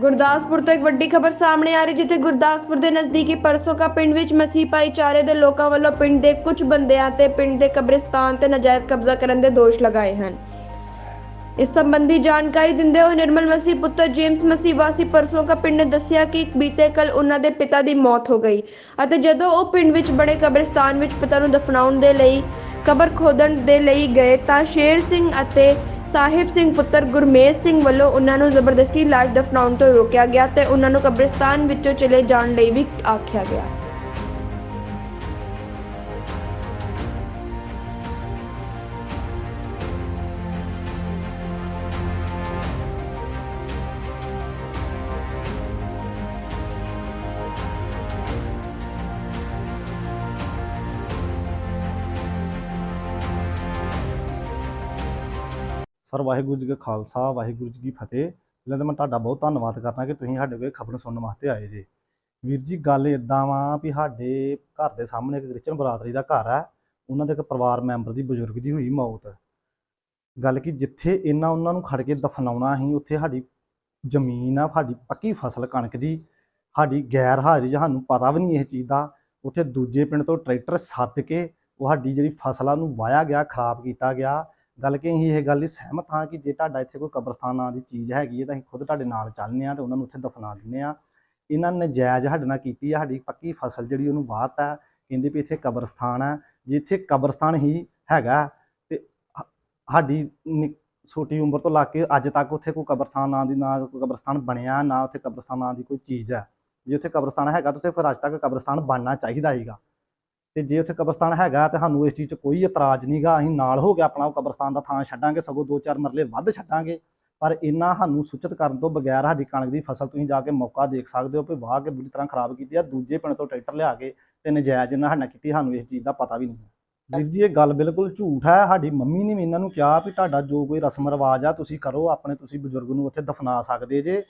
ਗੁਰਦਾਸਪੁਰ ਤੋਂ ਇੱਕ ਵੱਡੀ ਖਬਰ ਸਾਹਮਣੇ ਆ ਰਹੀ, ਜਿੱਥੇ ਗੁਰਦਾਸਪੁਰ ਦੇ ਨਜ਼ਦੀਕੀ ਪਰਸੋਕਾ ਪਿੰਡ ਵਿੱਚ ਮਸੀਹ ਭਾਈਚਾਰੇ ਦੇ ਲੋਕਾਂ ਵੱਲੋਂ ਪਿੰਡ ਦੇ ਕੁਝ ਬੰਦਿਆਂ ਤੇ ਪਿੰਡ ਦੇ ਕਬਰਿਸਤਾਨ ਤੇ ਨਜਾਇਜ਼ ਕਬਜ਼ਾ ਕਰਨ ਦੇ ਦੋਸ਼ ਲਗਾਏ ਹਨ। ਇਸ ਸੰਬੰਧੀ ਜਾਣਕਾਰੀ ਦਿੰਦੇ ਹੋਏ ਨਿਰਮਲ ਮਸੀਹ ਪੁੱਤਰ ਜੇਮਸ ਮਸੀਹ ਵਾਸੀ ਪਰਸੋਕਾ ਪਿੰਡ ਨੇ ਦੱਸਿਆ ਕਿ ਬੀਤੇ ਕੱਲ ਉਹਨਾਂ ਦੇ ਪਿਤਾ ਦੀ ਮੌਤ ਹੋ ਗਈ ਅਤੇ ਜਦੋਂ ਉਹ ਪਿੰਡ ਵਿੱਚ ਬਣੇ ਕਬਰਿਸਤਾਨ ਵਿੱਚ ਪਿਤਾ ਨੂੰ ਦਫਨਾਉਣ ਦੇ ਲਈ, ਕਬਰ ਖੋਦਣ ਦੇ ਲਈ ਗਏ ਤਾਂ ਸ਼ੇਰ ਸਿੰਘ ਅਤੇ ਸਾਹਿਬ ਸਿੰਘ ਪੁੱਤਰ ਗੁਰਮੇਜ ਸਿੰਘ ਵੱਲੋਂ ਉਹਨਾਂ ਨੂੰ ਜ਼ਬਰਦਸਤੀ ਲਾਸ਼ ਦਫਨਾਉਣ ਤੋਂ ਰੋਕਿਆ ਗਿਆ ਤੇ ਉਹਨਾਂ ਨੂੰ ਕਬਰਿਸਤਾਨ ਵਿੱਚੋਂ ਚਲੇ ਜਾਣ ਲਈ ਵੀ ਆਖਿਆ ਗਿਆ। ਸਰ, ਵਾਹਿਗੁਰੂ ਜੀ ਕਾ ਖਾਲਸਾ, ਵਾਹਿਗੁਰੂ ਜੀ ਕੀ ਫਤਿਹ। ਪਹਿਲਾਂ ਤਾਂ ਮੈਂ ਤੁਹਾਡਾ ਬਹੁਤ ਧੰਨਵਾਦ ਕਰਨਾ ਕਿ ਤੁਸੀਂ ਸਾਡੇ ਕੋਲ ਖਬਰ ਸੁਣਨ ਵਾਸਤੇ ਆਏ ਜੇ। ਵੀਰ ਜੀ, ਗੱਲ ਇਦਾਂ ਵਾ ਵੀ ਸਾਡੇ ਘਰ ਦੇ ਸਾਹਮਣੇ ਇੱਕ ਕ੍ਰਿਸਚਨ ਬਰਾਦਰੀ ਦਾ ਘਰ ਹੈ ਉਹਨਾਂ ਦੇ ਇੱਕ ਪਰਿਵਾਰ ਮੈਂਬਰ ਦੀ ਬਜ਼ੁਰਗ ਦੀ ਹੋਈ ਮੌਤ। ਗੱਲ ਕਿ ਜਿੱਥੇ ਇਹਨਾਂ ਉਹਨਾਂ ਨੂੰ ਖੜ ਕੇ ਦਫਨਾਉਣਾ ਸੀ, ਉੱਥੇ ਸਾਡੀ ਜ਼ਮੀਨ ਆ, ਸਾਡੀ ਪੱਕੀ ਫਸਲ ਕਣਕ ਦੀ। ਸਾਡੀ ਗੈਰ ਹਾਜ਼ਰੀ ਸਾਨੂੰ ਪਤਾ ਵੀ ਨਹੀਂ ਇਹ ਚੀਜ਼ ਦਾ। ਉੱਥੇ ਦੂਜੇ ਪਿੰਡ ਤੋਂ ਟਰੈਕਟਰ ਸੱਦ ਕੇ ਉਹ ਸਾਡੀ ਜਿਹੜੀ ਫਸਲਾਂ ਨੂੰ ਵਾਇਆ ਗਿਆ, ਖਰਾਬ ਕੀਤਾ ਗਿਆ। ਗੱਲ ਕਿ ਅਸੀਂ ਇਹ ਗੱਲ ਲਈ ਸਹਿਮਤ ਹਾਂ ਕਿ ਜੇ ਤੁਹਾਡਾ ਇੱਥੇ ਕੋਈ ਕਬਰਸਤਾਨ ਨਾਂ ਦੀ ਚੀਜ਼ ਹੈਗੀ ਹੈ ਤਾਂ ਅਸੀਂ ਖੁਦ ਤੁਹਾਡੇ ਨਾਲ ਚੱਲਨੇ ਆ ਤੇ ਉਹਨਾਂ ਨੂੰ ਉੱਥੇ ਦਫਨਾ ਦਿੰਨੇ ਆ ਇਹਨਾਂ ਨੇ ਨਜਾਇਜ਼ ਸਾਡੇ ਨਾਲ ਕੀਤੀ ਆ, ਸਾਡੀ ਪੱਕੀ ਫਸਲ ਜਿਹੜੀ ਉਹਨੂੰ ਵਾਹਤ ਹੈ, ਕਹਿੰਦੇ ਵੀ ਇੱਥੇ ਕਬਰਸਤਾਨ ਹੈ। ਜਿੱਥੇ ਕਬਰਸਤਾਨ ਹੀ ਹੈਗਾ ਤੇ ਸਾਡੀ ਨਿ- ਛੋਟੀ ਉਮਰ ਤੋਂ ਲਾ ਕੇ ਅੱਜ ਤੱਕ ਉੱਥੇ ਕੋਈ ਕਬਰਸਤਾਨ ਨਾਂ ਦੀ, ਨਾ ਕੋਈ ਕਬਰਸਤਾਨ ਬਣਿਆ, ਨਾ ਉੱਥੇ ਕਬਰਸਤਾਨ ਨਾਂ ਦੀ ਕੋਈ ਚੀਜ਼ ਹੈ। ਜੇ ਉੱਥੇ ਕਬਰਸਤਾਨ ਹੈਗਾ ਤਾਂ ਉੱਥੇ ਫਿਰ ਅੱਜ ਤੱਕ ਕਬਰਸਤਾਨ ਬਣਨਾ ਚਾਹੀਦਾ ਸੀਗਾ। ਤੇ ਜੇ ਉੱਥੇ ਕਬਰਸਤਾਨ ਹੈਗਾ ਤੇ ਸਾਨੂੰ ਇਸ ਚੀਜ਼ 'ਚ ਕੋਈ ਇਤਰਾਜ਼ ਨਹੀਂਗਾ ਅਸੀਂ ਨਾਲ ਹੋ ਕੇ ਆਪਣਾ ਉਹ ਕਬਰਸਤਾਨ ਦਾ ਥਾਂ ਛੱਡਾਂਗੇ, ਸਗੋਂ ਦੋ ਚਾਰ ਮਰਲੇ ਵੱਧ ਛੱਡਾਂਗੇ। ਪਰ ਇਹਨਾਂ ਸਾਨੂੰ ਸੂਚਿਤ ਕਰਨ ਤੋਂ ਬਗੈਰ ਸਾਡੀ ਕਣਕ ਦੀ ਫਸਲ ਤੁਸੀਂ ਜਾ ਕੇ ਮੌਕਾ ਦੇਖ ਸਕਦੇ ਹੋ ਕਿ ਵਾਹ ਕੇ ਬੁਰੀ ਤਰ੍ਹਾਂ ਖਰਾਬ ਕੀਤੀ ਆ, ਦੂਜੇ ਪਿੰਡ ਤੋਂ ਟਰੈਕਟਰ ਲਿਆ ਕੇ ਤੇ ਨਜਾਇਜ਼ ਇਹਨਾਂ ਸਾਡੇ ਨਾਲ ਕੀਤੀ, ਸਾਨੂੰ ਇਸ ਚੀਜ਼ ਦਾ ਪਤਾ ਵੀ ਨਹੀਂ ਹੈ। ਵੀਰ ਜੀ, ਇਹ ਗੱਲ ਬਿਲਕੁਲ ਝੂਠ ਹੈ, ਸਾਡੀ ਮੰਮੀ ਨੇ ਵੀ ਇਹਨਾਂ ਨੂੰ ਕਿਹਾ ਵੀ ਤੁਹਾਡਾ ਜੋ ਕੋਈ ਰਸਮ ਰਿਵਾਜ ਆ ਤੁਸੀਂ ਕਰੋ, ਆਪਣੇ ਤੁਸੀਂ ਬਜ਼ੁਰਗ ਨੂੰ ਉੱਥੇ ਦਫਨਾ ਸਕਦੇ ਜੇ।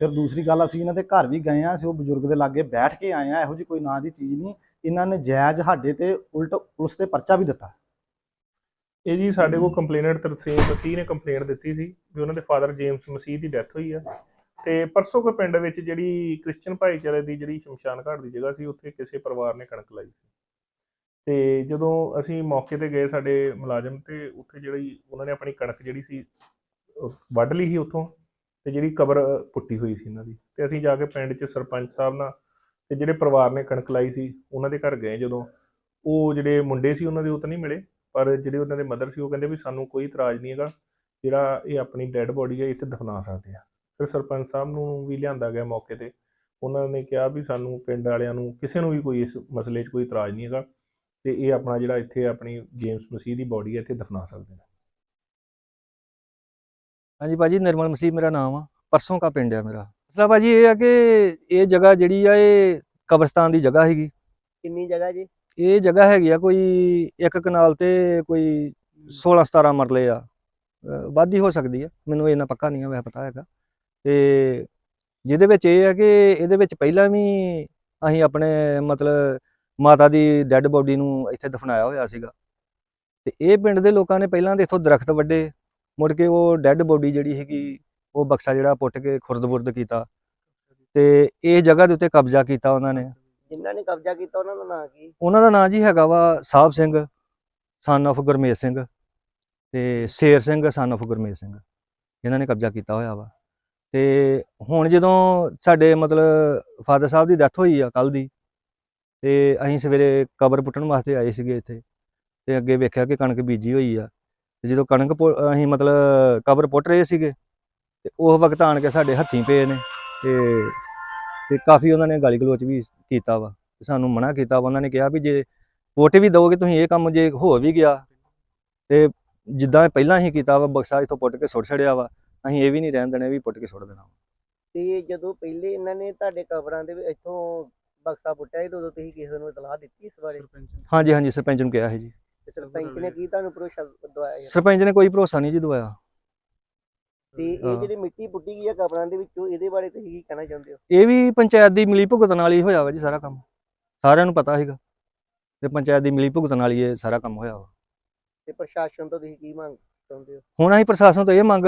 ਫਿਰ ਦੂਸਰੀ ਗੱਲ, ਅਸੀਂ ਇਹਨਾਂ ਦੇ ਘਰ ਵੀ ਗਏ ਆ, ਅਸੀਂ ਉਹ ਬਜ਼ੁਰਗ ਦੇ ਲਾਗੇ ਬੈਠ ਕੇ ਆਏ ਆ, ਇਹੋ ਜਿਹੀ ਕੋਈ ਨਾਂ ਦੀ ਚੀਜ਼ ਨਹੀਂ। ਇਹਨਾਂ ਨੇ ਜਾਇਜ਼ ਸਾਡੇ ਤੇ ਉਲਟ ਪੁਲਿਸ ਤੇ ਪਰਚਾ ਵੀ ਦਿੱਤਾ। ਇਹ ਜੀ ਸਾਡੇ ਕੋਲ ਕੰਪਲੇਨਰ ਤਰਸੇਮ ਮਸੀਹ ਨੇ ਕੰਪਲੇਂਟ ਦਿੱਤੀ ਸੀ ਵੀ ਉਹਨਾਂ ਦੇ ਫਾਦਰ ਜੇਮਸ ਮਸੀਹ ਦੀ ਡੈਥ ਹੋਈ ਆ। ਤੇ ਪਰਸੋਂ ਕੋ ਪਿੰਡ ਵਿੱਚ ਜਿਹੜੀ ਕ੍ਰਿਸਚੀਅਨ ਭਾਈਚਾਰੇ ਦੀ ਜਿਹੜੀ ਸ਼ਮਸ਼ਾਨ ਘਾਟ ਦੀ ਜਗ੍ਹਾ ਸੀ ਉੱਥੇ ਕਿਸੇ ਪਰਿਵਾਰ ਨੇ ਕਣਕ ਲਾਈ ਸੀ। ਤੇ ਜਦੋਂ ਅਸੀਂ ਮੌਕੇ ਤੇ ਗਏ ਸਾਡੇ ਮੁਲਾਜ਼ਮ ਤੇ ਉੱਥੇ ਜਿਹੜੀ ਉਹਨਾਂ ਨੇ ਆਪਣੀ ਕਣਕ ਜਿਹੜੀ ਸੀ ਵੱਢ ਲਈ ਸੀ ਉੱਥੋਂ ਤੇ ਜਿਹੜੀ ਕਬਰ ਪੁੱਟੀ ਹੋਈ ਸੀ ਇਹਨਾਂ ਦੀ। ਤੇ ਅਸੀਂ ਜਾ ਕੇ ਪਿੰਡ 'ਚ ਸਰਪੰਚ ਸਾਹਿਬ ਨਾਲ ਤੇ ਜਿਹੜੇ ਪਰਿਵਾਰ ਨੇ ਕਣਕ ਲਾਈ ਸੀ, ਉਹਨਾਂ ਦੇ ਘਰ ਗਏ ਜਦੋਂ। ਉਹ ਜਿਹੜੇ ਮੁੰਡੇ ਸੀ, ਉਹਨਾਂ ਦੇ ਉਹ ਤਾਂ ਨਹੀਂ ਮਿਲੇ, ਪਰ ਜਿਹੜੇ ਉਹਨਾਂ ਦੇ ਮਦਰ ਸੀ, ਉਹ ਕਹਿੰਦੇ ਵੀ ਸਾਨੂੰ ਕੋਈ ਇਤਰਾਜ਼ ਨਹੀਂ ਹੈਗਾ, ਜਿਹੜਾ ਇਹ ਆਪਣੀ ਡੈੱਡ ਬੋਡੀ ਹੈ, ਇੱਥੇ ਦਫਨਾ ਸਕਦੇ ਆ। ਫਿਰ ਸਰਪੰਚ ਸਾਹਿਬ ਨੂੰ ਵੀ ਲਿਆਂਦਾ ਗਿਆ ਮੌਕੇ ਤੇ। ਉਹਨਾਂ ਨੇ ਕਿਹਾ ਵੀ ਸਾਨੂੰ ਪਿੰਡ ਵਾਲਿਆਂ ਨੂੰ ਕਿਸੇ ਨੂੰ ਵੀ ਕੋਈ ਇਸ ਮਸਲੇ 'ਚ ਕੋਈ ਇਤਰਾਜ਼ ਨਹੀਂ ਹੈਗਾ ਤੇ ਇਹ ਆਪਣਾ ਜਿਹੜਾ ਇੱਥੇ ਆਪਣੀ ਜੇਮਸ ਮਸੀਹ ਦੀ ਬੋਡੀ ਹੈ, ਇੱਥੇ ਦਫਨਾ ਸਕਦੇ ਨੇ। ਹਾਂਜੀ ਭਾਜੀ, ਨਿਰਮਲ ਮਸੀਹ ਮੇਰਾ ਨਾਮ ਆ। ਪਰਸੋਂ ਕਾ ਪਿੰਡ ਆ ਮੇਰਾ। ਮਸਲਾ ਭਾਜੀ ਇਹ ਆ ਕਿ ਇਹ ਜਗ੍ਹਾ ਜਿਹੜੀ ਆ ਇਹ ਕਬਰਸਤਾਨ ਦੀ ਜਗ੍ਹਾ ਹੈਗੀ। ਕਿੰਨੀ ਜਗ੍ਹਾ ਜੀ? ਇਹ ਜਗ੍ਹਾ ਹੈਗੀ ਆ ਕੋਈ ਇੱਕ ਕਨਾਲ ਤੇ ਕੋਈ 16 17 ਮਰਲੇ ਆ। ਵੱਧ ਹੀ ਹੋ ਸਕਦੀ ਆ। ਮੈਨੂੰ ਇਹਨਾਂ ਪੱਕਾ ਨਹੀਂ ਆ ਵੈਸੇ ਪਤਾ ਹੈਗਾ। ਤੇ ਜਿਹਦੇ ਵਿੱਚ ਇਹ ਆ ਕਿ ਇਹਦੇ ਵਿੱਚ ਪਹਿਲਾਂ ਵੀ ਅਸੀਂ ਆਪਣੇ ਮਤਲਬ ਮਾਤਾ ਦੀ ਡੈੱਡ ਬੋਡੀ ਨੂੰ ਇੱਥੇ ਦਫਨਾਇਆ ਹੋਇਆ ਸੀਗਾ। ਤੇ ਇਹ ਪਿੰਡ ਦੇ ਲੋਕਾਂ ਨੇ ਪਹਿਲਾਂ ਤੇ ਇੱਥੋਂ ਦਰਖਤ ਵੱਡੇ ਮੁੜ ਕੇ ਉਹ ਡੈੱਡ ਬੋਡੀ ਜਿਹੜੀ ਹੈਗੀ ਉਹ ਬਕਸਾ ਜਿਹੜਾ ਪੁੱਟ ਕੇ ਖੁਰਦ-ਬੁਰਦ ਕੀਤਾ ਤੇ ਇਹ ਜਗ੍ਹਾ ਦੇ ਉੱਤੇ ਕਬਜ਼ਾ ਕੀਤਾ ਉਹਨਾਂ ਨੇ। ਜਿਨ੍ਹਾਂ ਨੇ ਕਬਜ਼ਾ ਕੀਤਾ ਉਹਨਾਂ ਦਾ ਨਾਂ ਕੀ? ਉਹਨਾਂ ਦਾ ਨਾਂ ਜੀ ਹੈਗਾ ਵਾ ਸਾਹਿਬ ਸਿੰਘ ਸਨ of ਗੁਰਮੇਜ ਸਿੰਘ ਤੇ ਸ਼ੇਰ ਸਿੰਘ ਸਨ of ਗੁਰਮੇਜ ਸਿੰਘ ਇਹਨਾਂ ਨੇ ਕਬਜ਼ਾ ਕੀਤਾ ਹੋਇਆ ਵਾ। ਤੇ ਹੁਣ ਜਦੋਂ ਸਾਡੇ ਮਤਲਬ ਫਾਦਰ ਸਾਹਿਬ ਦੀ ਡੈਥ ਹੋਈ ਆ ਕੱਲ ਦੀ ਤੇ ਅਸੀਂ ਸਵੇਰੇ ਕਬਰ ਪੁੱਟਣ ਵਾਸਤੇ ਆਏ ਸੀਗੇ ਇੱਥੇ ਤੇ ਅੱਗੇ ਵੇਖਿਆ ਕਿ ਕਣਕ ਬੀਜੀ ਹੋਈ ਆ। ਤੇ ਜਦੋਂ ਕਣਕ ਅਸੀਂ ਮਤਲਬ ਕਬਰ ਪੁੱਟ ਰਹੇ ਸੀਗੇ ਤੇ ਉਹ ਵਕਤ ਆਣ ਕੇ ਸਾਡੇ ਹੱਥੀਂ ਪਏ ਨੇ ਤੇ ਤੇ ਕਾਫੀ ਉਹਨਾਂ ਨੇ ਗਾਲੀ ਗਲੋਚ ਵੀ ਕੀਤਾ ਵਾ ਤੇ ਸਾਨੂੰ ਮਨਾ ਕੀਤਾ ਵਾ। ਉਹਨਾਂ ਨੇ ਕਿਹਾ ਵੀ ਜੇ ਵੋਟ ਵੀ ਦਓਗੇ ਤੁਸੀਂ ਇਹ ਕੰਮ ਜੇ ਹੋ ਵੀ ਗਿਆ ਤੇ ਜਿੱਦਾਂ ਪਹਿਲਾਂ ਹੀ ਕੀਤਾ ਵਾ ਬਕਸਾ ਇਥੋਂ ਪੁੱਟ ਕੇ ਸੁੱਟ ਛੜਿਆ ਵਾ ਅਸੀਂ ਇਹ ਵੀ ਨਹੀਂ ਰਹਿਣ ਦੇਣਾ ਵੀ ਪੁੱਟ ਕੇ ਸੁੱਟ ਦੇਣਾ ਤੇ ਜਦੋਂ ਪਹਿਲੇ ਇਹਨਾਂ ਨੇ ਤੁਹਾਡੇ ਕਬਰਾਂ ਦੇ ਇੱਥੋਂ ਬਕਸਾ ਪੁੱਟਿਆ ਸੀ ਉਦੋਂ ਤੁਸੀਂ ਕਿਸੇ ਨੂੰ ਇਤਲਾਹ ਦਿੱਤੀ ਇਸ ਬਾਰੇ? ਹਾਂਜੀ ਹਾਂਜੀ ਸਰਪੰਚ ਨੂੰ ਕਿਹਾ ਸੀ ਜੀ। ਸਰਪੰਚ ਨੇ ਕੀ ਤੁਹਾਨੂੰ ਭਰੋਸਾ ਦਵਾਇਆ? ਸਰਪੰਚ ਨੇ ਕੋਈ ਭਰੋਸਾ ਨਹੀਂ ਜੀ ਦਵਾਇਆ। ਤੇ ਇਹ। ਜਿਹੜੀ ਮਿੱਟੀ ਪੁੱਟੀ ਗਈ ਆ ਕਬਰਾਂ ਦੇ ਵਿੱਚੋਂ ਇਹਦੇ ਬਾਰੇ ਤੁਸੀਂ ਕੀ ਕਹਿਣਾ ਚਾਹੁੰਦੇ ਹੋ? ਇਹ ਵੀ ਪੰਚਾਇਤ ਦੀ ਮਿਲੀ ਭੁਗਤ ਨਾਲ ਹੀ ਹੋਇਆ ਵਾ ਜੀ ਸਾਰਾ ਕੰਮ। ਸਾਰਿਆਂ ਨੂੰ ਪਤਾ ਸੀਗਾ। ਤੇ ਪੰਚਾਇਤ ਦੀ ਮਿਲੀ ਭੁਗਤ ਨਾਲ ਹੀ ਇਹ ਸਾਰਾ ਕੰਮ ਹੋਇਆ ਵਾ। ਤੇ ਪ੍ਰਸ਼ਾਸਨ ਤੋਂ ਤੁਸੀਂ ਕੀ ਮੰਗ ਚਾਹੁੰਦੇ ਹੋ? ਹੁਣ ਅਸੀਂ ਪ੍ਰਸ਼ਾਸਨ ਤੋਂ ਇਹ ਮੰਗ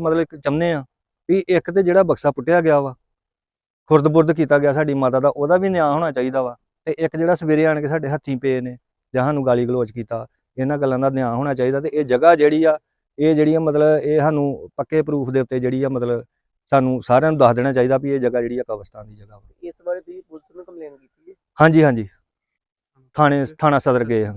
ਮਤਲਬ ਚਾਹੁੰਦੇ ਆ ਵੀ ਇੱਕ ਤੇ ਜਿਹੜਾ ਬਕਸਾ ਪੁੱਟਿਆ ਗਿਆ ਵਾ ਖੁਰਦ-ਬੁਰਦ ਕੀਤਾ ਗਿਆ ਸਾਡੀ ਮਾਤਾ ਦਾ ਉਹਦਾ ਵੀ ਨਿਆਂ ਹੋਣਾ ਚਾਹੀਦਾ ਵਾ। ਤੇ ਇੱਕ ਜਿਹੜਾ ਸਵੇਰੇ ਆਣ ਕੇ ਸਾਡੇ ਹੱਥੀਂ ਪਏ ਨੇ ਜਾਂ ਸਾਨੂੰ ਗਾਲੀ ਗਲੋਚ ਕੀਤਾ ਇਹਨਾਂ ਗੱਲਾਂ ਦਾ ਨਿਆਂ ਹੋਣਾ ਚਾਹੀਦਾ ਤੇ ਇਹ ਜਗ੍ਹਾ ਜਿਹੜੀ ਆ ਇਹ ਜਿਹੜੀ ਆ ਮਤਲਬ ਇਹ ਸਾਨੂੰ ਪੱਕੇ ਪ੍ਰੂਫ ਦੇ ਉੱਤੇ ਜਿਹੜੀ ਆ ਮਤਲਬ ਸਾਨੂੰ ਸਾਰਿਆਂ ਨੂੰ ਦੱਸ ਦੇਣਾ ਚਾਹੀਦਾ ਵੀ ਇਹ ਜਗ੍ਹਾ ਜਿਹੜੀ ਆ ਕਬਰਸਤਾਨ ਦੀ ਜਗ੍ਹਾ ਵਾ। ਇਸ ਬਾਰੇ ਤੁਸੀਂ ਪੁਲਿਸ ਨੂੰ ਕੰਪਲੇਨ ਕੀਤੀ ਹੈ? ਹਾਂਜੀ ਹਾਂਜੀ। ਥਾਣੇ ਥਾਣਾ ਸਦਰ ਗਏ ਹਾਂ।